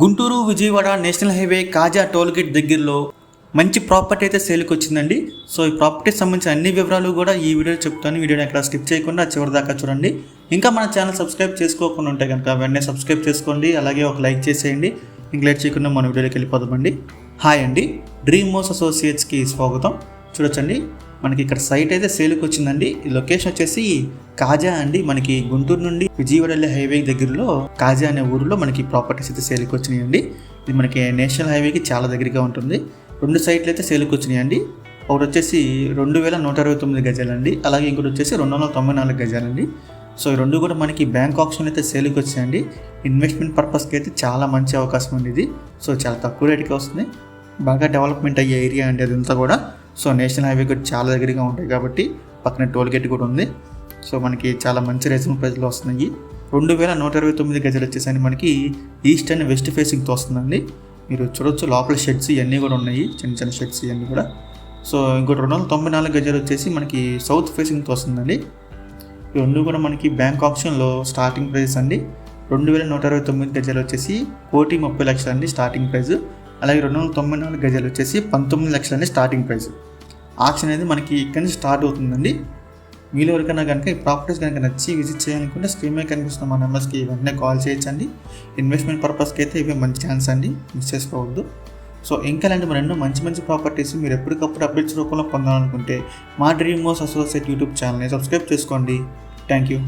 Guntur Vijayawada national highway Kaza toll gate దగ్గరలో మంచి property అయితే సేల్కి వచ్చిందండి. సో ఈ ప్రాపర్టీకి సంబంధించిన అన్ని వివరాలు కూడా ఈ వీడియో చెప్తాను. వీడియోని ఎక్కడ స్కిప్ చేయకుండా చివరి దాకా చూడండి. ఇంకా మన ఛానల్ సబ్స్క్రైబ్ చేసుకోకుండా ఉంటే కనుక వెంటనే సబ్స్క్రైబ్ చేసుకోండి. అలాగే ఒక లైక్ చేసేయండి. ఇంక లేట్ చేయకుండా మన వీడియోకి వెళ్ళిపోదామండి. హాయ్ అండి. డ్రీమ్ మోస్ అసోసియేట్స్కి స్వాగతం. చూడొచ్చండి. మనకి ఇక్కడ సైట్ అయితే సేల్కి వచ్చిందండి. లొకేషన్ వచ్చేసి కాజా అండి. మనకి గుంటూరు నుండి విజయవాడ హైవే దగ్గరలో కాజా అనే ఊరిలో మనకి ప్రాపర్టీస్ అయితే సేల్కి వచ్చినాయండి. ఇది మనకి నేషనల్ హైవేకి చాలా దగ్గరగా ఉంటుంది. రెండు సైట్లు అయితే సేల్కి వచ్చినాయండి. ఒకటి వచ్చేసి రెండు వేల నూట అరవై తొమ్మిది గజాలండి. అలాగే ఇంకోటి వచ్చేసి రెండు వందల తొంభై నాలుగు గజాలండి. సో ఈ రెండు కూడా మనకి బ్యాంక్ ఆప్షన్ అయితే సేల్కి వచ్చాయండి. ఇన్వెస్ట్మెంట్ పర్పస్కి అయితే చాలా మంచి అవకాశం అండి ఇది. సో చాలా తక్కువ రేటుకి వస్తుంది. బాగా డెవలప్మెంట్ అయ్యే ఏరియా అండి అదంతా కూడా. సో నేషనల్ హైవే కూడా చాలా దగ్గరగా ఉంటాయి కాబట్టి పక్కన టోల్ గేట్ కూడా ఉంది. సో మనకి చాలా మంచి రీజనబుల్ ప్రైస్లో వస్తున్నాయి. రెండు వేల నూట ఇరవై తొమ్మిది గజలు వచ్చేసరికి మనకి ఈస్ట్ అండ్ వెస్ట్ ఫేసింగ్తో వస్తుందండి మీరు చూడొచ్చు లోపల షెడ్స్ ఇవన్నీ కూడా ఉన్నాయి. చిన్న చిన్న షెడ్స్ ఇవన్నీ కూడా. సో ఇంకోటి రెండు వందల తొంభై నాలుగు గజాలు వచ్చేసి మనకి సౌత్ ఫేసింగ్తో వస్తుందండి ఈ రెండు కూడా మనకి బ్యాంక్ ఆప్షన్లో స్టార్టింగ్ ప్రైస్ అండి. రెండు వేల నూట అరవై తొమ్మిది గజాలు వచ్చేసి కోటి ముప్పై లక్షలు అండి స్టార్టింగ్ ప్రైస్. అలాగే రెండు వందల తొంభై నాలుగు గజాలు వచ్చేసి పంతొమ్మిది లక్షలు స్టార్టింగ్ ప్రైస్ ఆక్షన్ అనేది మనకి ఇక్కడి నుంచి స్టార్ట్ అవుతుందండి. మీలో ఎవరికైనా కనుక ఈ ప్రాపర్టీస్ కనుక నచ్చి విజిట్ చేయాలనుకుంటే స్క్రీన్ కనిపిస్తున్న మా నెంబర్స్కి వెంటనే కాల్ చేయొచ్చండి. ఇన్వెస్ట్మెంట్ పర్పస్కి అయితే ఇవే మంచి ఛాన్స్ అండి. మిస్ చేసుకోవద్దు. సో ఇంకా ఇలాంటి మరెన్నో మంచి మంచి ప్రాపర్టీస్ మీరు ఎప్పటికప్పుడు అప్డేట్స్ రూపంలో పొందాలనుకుంటే మా డ్రీమ్ మోస్ అసోసియేట్ యూట్యూబ్ ఛానల్ని సబ్స్క్రైబ్ చేసుకోండి. Thank you